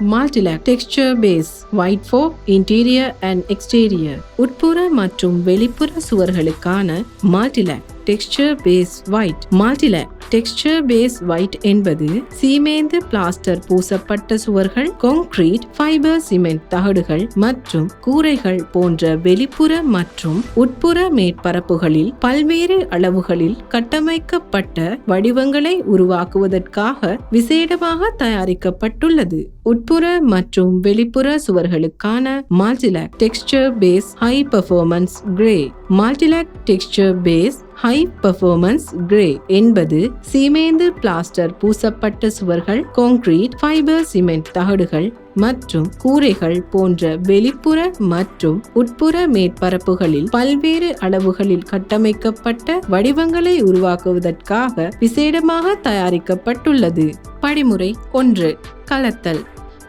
Maltilac texture base white for interior and exterior உட்புற மற்றும் வெளிப்புற சுவர்களுக்கான Maltilac texture base white Maltilac texture base white என்பது சீமேந்து plaster பூசப்பட்ட சுவர்கள் கான்கிரீட் ஃபைபர் சிமெண்ட் தகடுகள் மற்றும் கூரைகள் போன்ற வெளிப்புற மற்றும் உட்புற மேற்பரப்புகளில் பல்வேறு அளவுகளில் கட்டமைக்கப்பட்ட வடிவங்களை உருவாக்குவதற்காக விசேடமாக தயாரிக்கப்பட்டுள்ளது. உட்புற மற்றும் வெளிப்புற சுவர்களுக்கான Maltilac texture base high performance grey Maltilac texture base high performance grey என்பது சீமேந்து பிளாஸ்டர் பூசப்பட்ட சுவர்கள் கான்கிரீட் ஃபைபர் சிமெண்ட் தகடுகள் மற்றும் கூரைகள் போன்ற வெளிப்புற மற்றும் உட்புற மேற்பரப்புகளில் பல்வேறு அளவுகளில் கட்டமைக்கப்பட்ட வடிவங்களை உருவாக்குவதற்காக விசேடமாக தயாரிக்கப்பட்டுள்ளது. படிமுறை ஒன்று. கலத்தல்.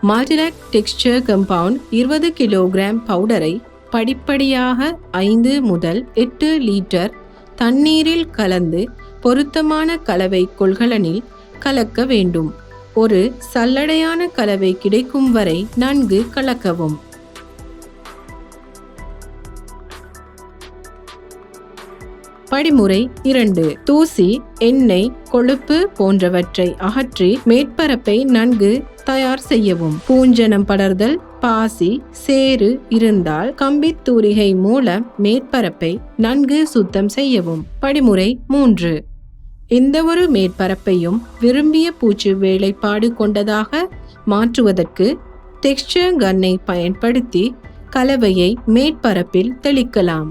மால்டிலாக் டெக்ஸ்சர் கம்பவுண்ட் இருபது கிலோகிராம் பவுடரை படிப்படியாக ஐந்து முதல் எட்டு லிட்டர் தண்ணீரில் கலந்து பொருத்தமான கலவை கொள்கலனில் கலக்க வேண்டும். ஒரு சல்லடையான கலவை கிடைக்கும் வரை நன்கு கலக்கவும். படிமுறை இரண்டு. தூசி எண்ணெய் கொழுப்பு போன்றவற்றை அகற்றி மேற்பரப்பை நன்கு தயார் செய்யவும். பூஞ்சனம் படர்தல் பாசி சேறு இருந்தால் கம்பித்தூரிகை மூலம் மேற்பரப்பை நன்கு சுத்தம் செய்யவும். படிமுறை மூன்று. எந்த ஒரு மேற்பரப்பையும் விரும்பிய பூச்சு வேலைப்பாடு கொண்டதாக மாற்றுவதற்கு டெக்ஸ்டர் கன்னை பயன்படுத்தி கலவையை மேற்பரப்பில் தெளிக்கலாம்.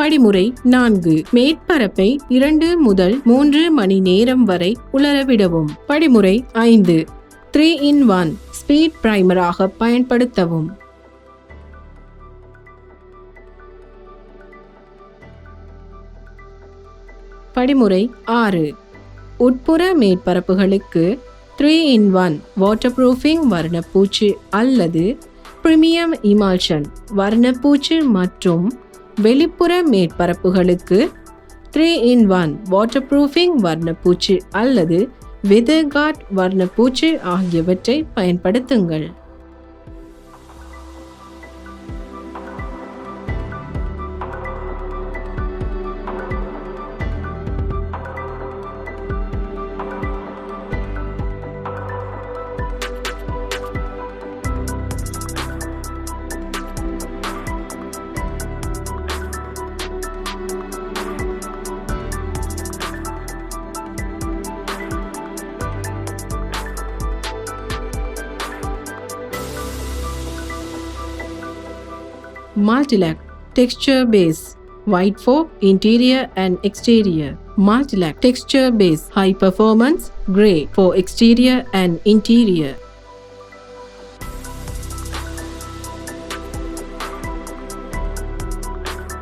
படிமுறை நான்கு. மேற்பரப்பை இரண்டு முதல் மூன்று மணி நேரம் வரை உலரவிடவும். படிமுறை ஐந்து. Three in one. ஸ்பீட் பிரைமராக பயன்படுத்தவும். படிமுறை ஆறு. உட்புற மேற்பரப்புகளுக்கு three in one water proofing வர்ணப்பூச்சு அல்லது பிரீமியம் இமால்ஷன் வர்ணப்பூச்சு மற்றும் வெளிப்புற மேற்பரப்புகளுக்கு three in one water proofing வர்ணப்பூச்சு அல்லது வெதர்காட் வர்ணப்பூச்சு ஆகியவற்றை பயன்படுத்துங்கள். Multilac Texture Base White for interior and exterior. Multilac Texture Base High Performance Gray for exterior and interior.